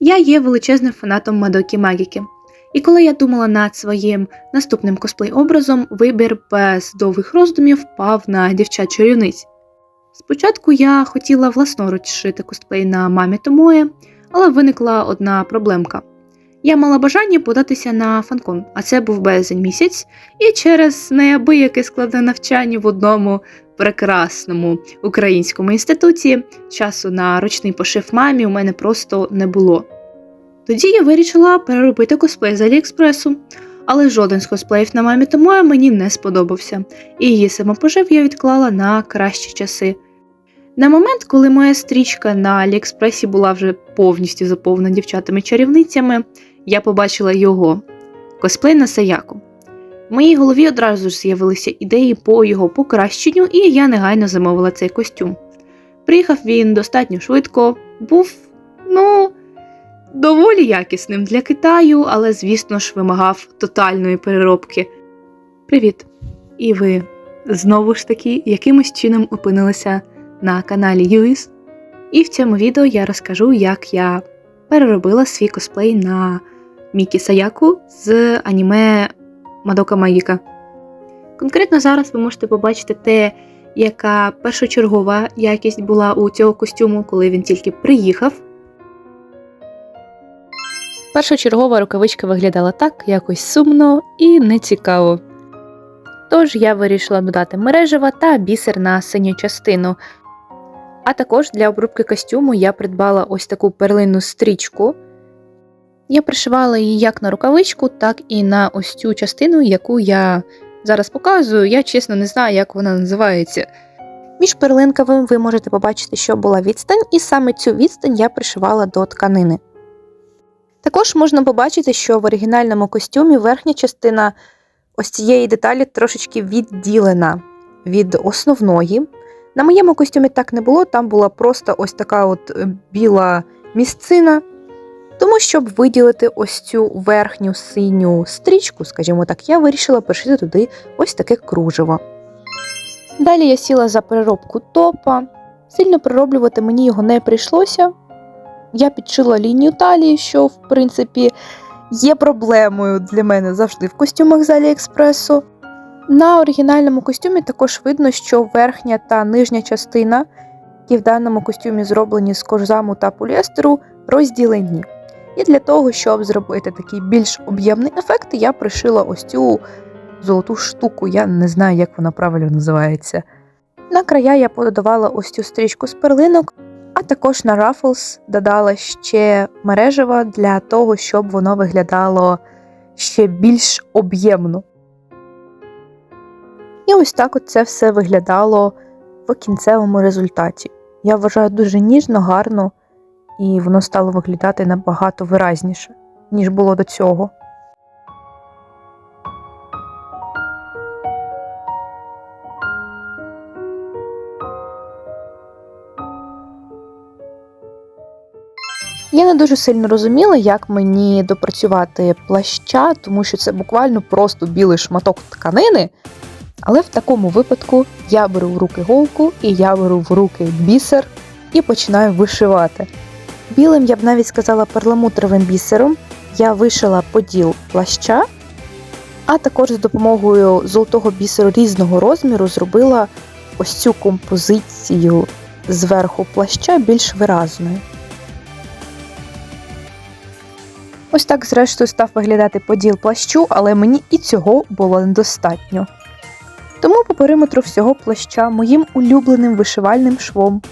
Я є величезним фанатом Мадокі Магіки. І коли я думала над своїм наступним косплей-образом, вибір без довгих роздумів впав на дівчат чарівниць. Спочатку я хотіла власноруч шити косплей на мамі Томоє, але виникла одна проблемка. Я мала бажання податися на фанкон, а це був березень місяць, і через неабияке складне навчання в одному прекрасному українському інституті часу на ручний пошив мамі у мене просто не було. Тоді я вирішила переробити косплей з Аліекспресу, але жоден з косплеїв на мамі Томоя мені не сподобався, і її самопожив я відклала на кращі часи. На момент, коли моя стрічка на Аліекспресі була вже повністю заповнена дівчатами-чарівницями, я побачила його косплей на Саяку. В моїй голові одразу ж з'явилися ідеї по його покращенню, і я негайно замовила цей костюм. Приїхав він достатньо швидко, був, ну, доволі якісним для Китаю, але, звісно ж, вимагав тотальної переробки. Привіт! І ви знову ж таки якимось чином опинилися на каналі Юїс. І в цьому відео я розкажу, як я переробила свій косплей на Мікі Саяку з аніме Мадока Магіка. Конкретно зараз ви можете побачити те, яка першочергова якість була у цього костюму, коли він тільки приїхав. Першочергова рукавичка виглядала так, якось сумно і нецікаво. Тож я вирішила додати мережева та бісер на синю частину. А також для обробки костюму я придбала ось таку перлинну стрічку. Я пришивала її як на рукавичку, так і на ось цю частину, яку я зараз показую. Я чесно не знаю, як вона називається. Між перлинками ви можете побачити, що була відстань, і саме цю відстань я пришивала до тканини. Також можна побачити, що в оригінальному костюмі верхня частина ось цієї деталі трошечки відділена від основної. На моєму костюмі так не було, там була просто ось така от е, біла місцина. Тому, щоб виділити ось цю верхню синю стрічку, скажімо так, я вирішила пришити туди ось таке кружево. Далі я сіла за переробку топа. Сильно перероблювати мені його не прийшлося. Я підшила лінію талії, що, в принципі, є проблемою для мене завжди в костюмах з Аліекспресу. На оригінальному костюмі також видно, що верхня та нижня частина, які в даному костюмі зроблені з кожзаму та поліестеру, розділені. І для того, щоб зробити такий більш об'ємний ефект, я пришила ось цю золоту штуку, я не знаю, як вона правильно називається. На края я пододавала ось цю стрічку з перлинок, а також на Ruffles додала ще мережева для того, щоб воно виглядало ще більш об'ємно. І ось так от це все виглядало в кінцевому результаті. Я вважаю дуже ніжно, гарно, і воно стало виглядати набагато виразніше, ніж було до цього. Я не дуже сильно розуміла, як мені допрацювати плаща, тому що це буквально просто білий шматок тканини. Але в такому випадку я беру в руки голку і я беру в руки бісер і починаю вишивати. Білим я б навіть сказала перламутровим бісером я вишила поділ плаща, а також з допомогою золотого бісеру різного розміру зробила ось цю композицію зверху плаща більш виразною. Ось так, зрештою, став виглядати поділ плащу, але мені і цього було недостатньо. Тому по периметру всього плаща моїм улюбленим вишивальним швом,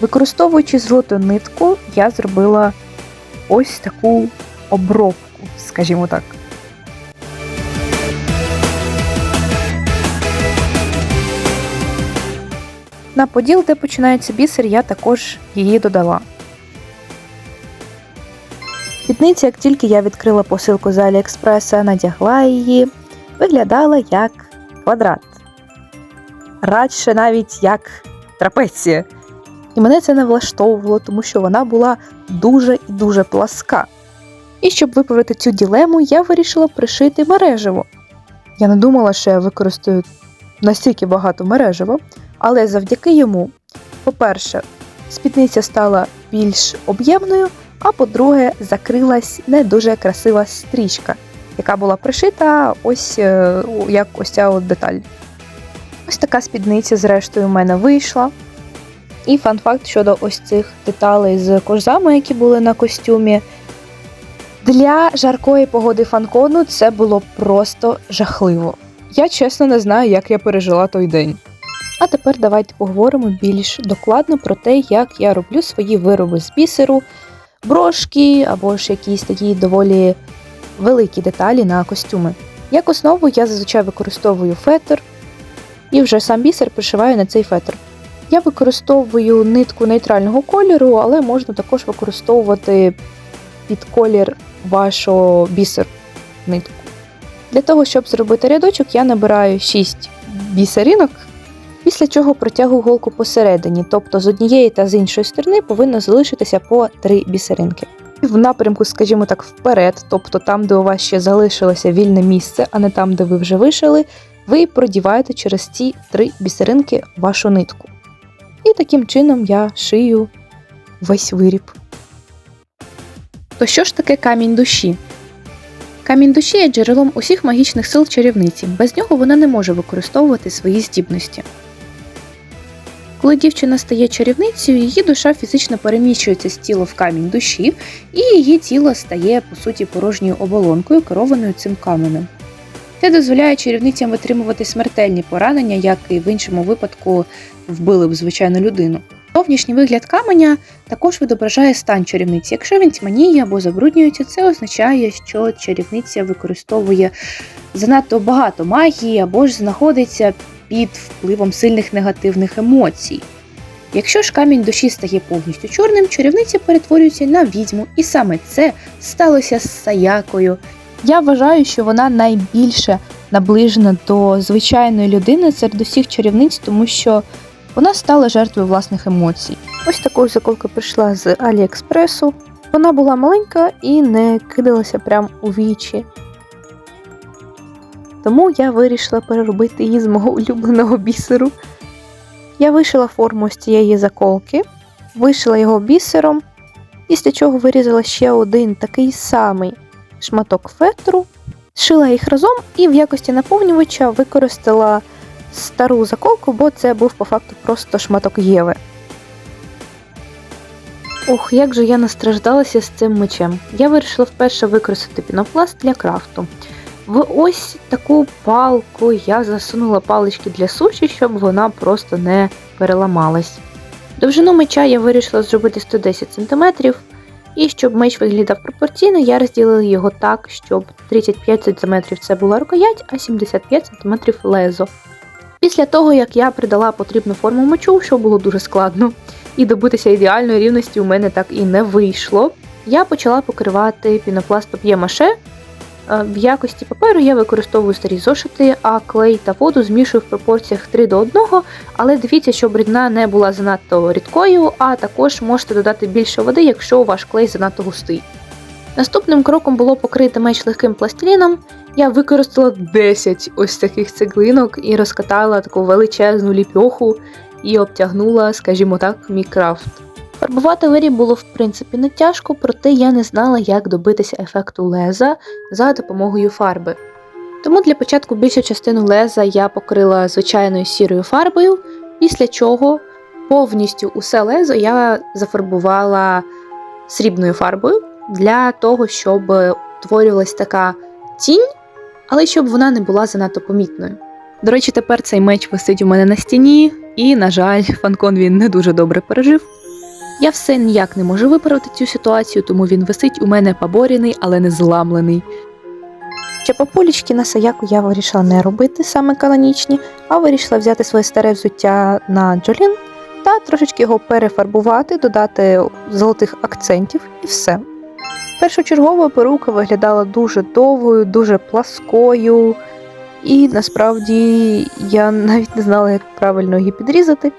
використовуючи золоту нитку, я зробила ось таку обробку, скажімо так. На поділ, де починається бісер, я також її додала. Спідниця, як тільки я відкрила посилку з Аліекспреса, надягла її, виглядала як квадрат. Радше навіть як трапеція. І мене це не влаштовувало, тому що вона була дуже і дуже пласка. І щоб виправити цю ділему, я вирішила пришити мережево. Я не думала, що я використаю настільки багато мережево, але завдяки йому, по-перше, спідниця стала більш об'ємною, А по-друге, закрилась не дуже красива стрічка, яка була пришита ось е, як ось ця от деталь. Ось така спідниця, зрештою, в мене вийшла. І фан-факт щодо ось цих деталей з кожзами, які були на костюмі. Для жаркої погоди фанкону це було просто жахливо. Я чесно не знаю, як я пережила той день. А тепер давайте поговоримо більш докладно про те, як я роблю свої вироби з бісеру, брошки або ж якісь такі доволі великі деталі на костюми. Як основу я зазвичай використовую фетр і вже сам бісер пришиваю на цей фетр. Я використовую нитку нейтрального кольору, але можна також використовувати під колір вашого бісер нитку. Для того, щоб зробити рядочок, я набираю 6 бісеринок, після чого протягую голку посередині, тобто з однієї та з іншої сторони повинно залишитися по 3 бісеринки. В напрямку, скажімо так, вперед, тобто там, де у вас ще залишилося вільне місце, а не там, де ви вже вишили, ви продіваєте через ці три бісеринки вашу нитку. І таким чином я шию весь виріб. То що ж таке камінь душі? Камінь душі є джерелом усіх магічних сил чарівниці. Без нього вона не може використовувати свої здібності. Коли дівчина стає чарівницею, її душа фізично переміщується з тіла в камінь душі, і її тіло стає, по суті, порожньою оболонкою, керованою цим каменем. Це дозволяє чарівницям витримувати смертельні поранення, як і в іншому випадку вбили б звичайну людину. Зовнішній вигляд каменя також відображає стан чарівниці. Якщо він тьмяніє або забруднюється, це означає, що чарівниця використовує занадто багато магії або ж знаходиться під впливом сильних негативних емоцій. Якщо ж камінь душі стає повністю чорним, чарівниця перетворюється на відьму, і саме це сталося з Саякою. Я вважаю, що вона найбільше наближена до звичайної людини серед усіх чарівниць, тому що вона стала жертвою власних емоцій. Ось таку заколку прийшла з Аліекспресу. Вона була маленька і не кидалася прямо у вічі. Тому я вирішила переробити її з мого улюбленого бісеру. Я вишила форму з цієї заколки, вишила його бісером, після чого вирізала ще один такий самий шматок фетру, зшила їх разом і в якості наповнювача використала стару заколку, бо це був по факту просто шматок Єви. Ох, як же я настраждалася з цим мечем. Я вирішила вперше використати пінопласт для крафту. В ось таку палку я засунула палички для суші, щоб вона просто не переламалась. Довжину меча я вирішила зробити 110 см, і щоб меч виглядав пропорційно, я розділила його так, щоб 35 см це була рукоять, а 75 см лезо. Після того, як я придала потрібну форму мечу, що було дуже складно, і добитися ідеальної рівності у мене так і не вийшло, я почала покривати пінопласт пап'є-маше. Е, В якості паперу я використовую старі зошити, а клей та воду змішую в пропорціях 3 до 1, але дивіться, щоб рідна не була занадто рідкою, а також можете додати більше води, якщо ваш клей занадто густий. Наступним кроком було покрити меч легким пластиліном. Я використала 10 ось таких цеглинок і розкатала таку величезну ліпьоху і обтягнула, скажімо так, мій крафт. Фарбувати виріб було в принципі не тяжко, проте я не знала, як добитися ефекту леза за допомогою фарби. Тому для початку більшу частину леза я покрила звичайною сірою фарбою, після чого повністю усе лезо я зафарбувала срібною фарбою для того, щоб утворювалась така тінь, але щоб вона не була занадто помітною. До речі, тепер цей меч висить у мене на стіні, і, на жаль, фанкон він не дуже добре пережив. Я все ніяк не можу виправити цю ситуацію, тому він висить у мене поборяний, але не зламлений. Ще популічки на саяку я вирішила не робити саме канонічні, а вирішила взяти своє старе взуття на Джолін та трошечки його перефарбувати, додати золотих акцентів і все. Першочергова перука виглядала дуже довгою, дуже пласкою, і насправді я навіть не знала, як правильно її підрізати.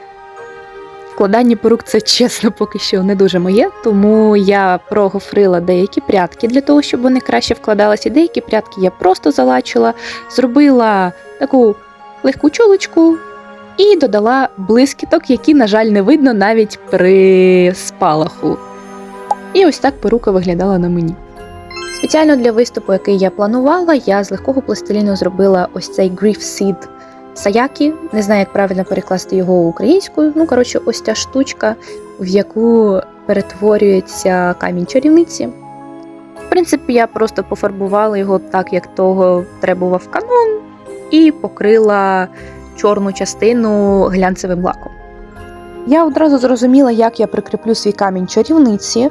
Вкладання перук це чесно поки що не дуже моє, тому я прогофрила деякі прядки для того, щоб вони краще вкладалися. Деякі прядки я просто залачила, зробила таку легку чолочку і додала блискіток, які, на жаль, не видно навіть при спалаху. І ось так перука виглядала на мені. Спеціально для виступу, який я планувала, я з легкого пластиліну зробила ось цей Grief Seed Саякі. Не знаю, як правильно перекласти його українською. Ну, коротше, ось ця штучка, в яку перетворюється камінь чарівниці. В принципі, я просто пофарбувала його так, як того требував канон, і покрила чорну частину глянцевим лаком. Я одразу зрозуміла, як я прикріплю свій камінь чарівниці.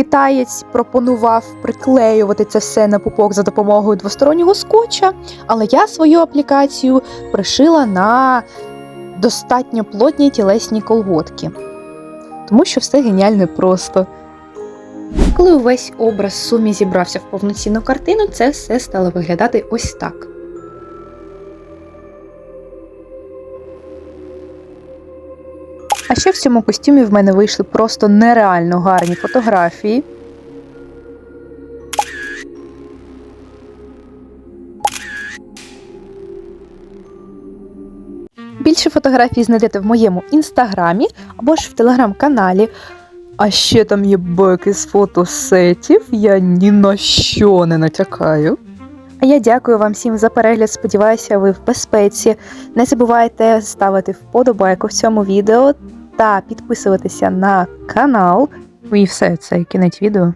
Китаєць пропонував приклеювати це все на пупок за допомогою двостороннього скотча, але я свою аплікацію пришила на достатньо плотні тілесні колготки, тому що все геніально просто. Коли увесь образ сумі зібрався в повноцінну картину, це все стало виглядати ось так. А ще в цьому костюмі в мене вийшли просто нереально гарні фотографії. Більше фотографій знайдете в моєму інстаграмі або ж в телеграм-каналі. А ще там є беки з фотосетів, я ні на що не натякаю. А я дякую вам всім за перегляд. Сподіваюся, ви в безпеці. Не забувайте ставити вподобайку в цьому відео та підписуватися на канал. І все, це кінець відео.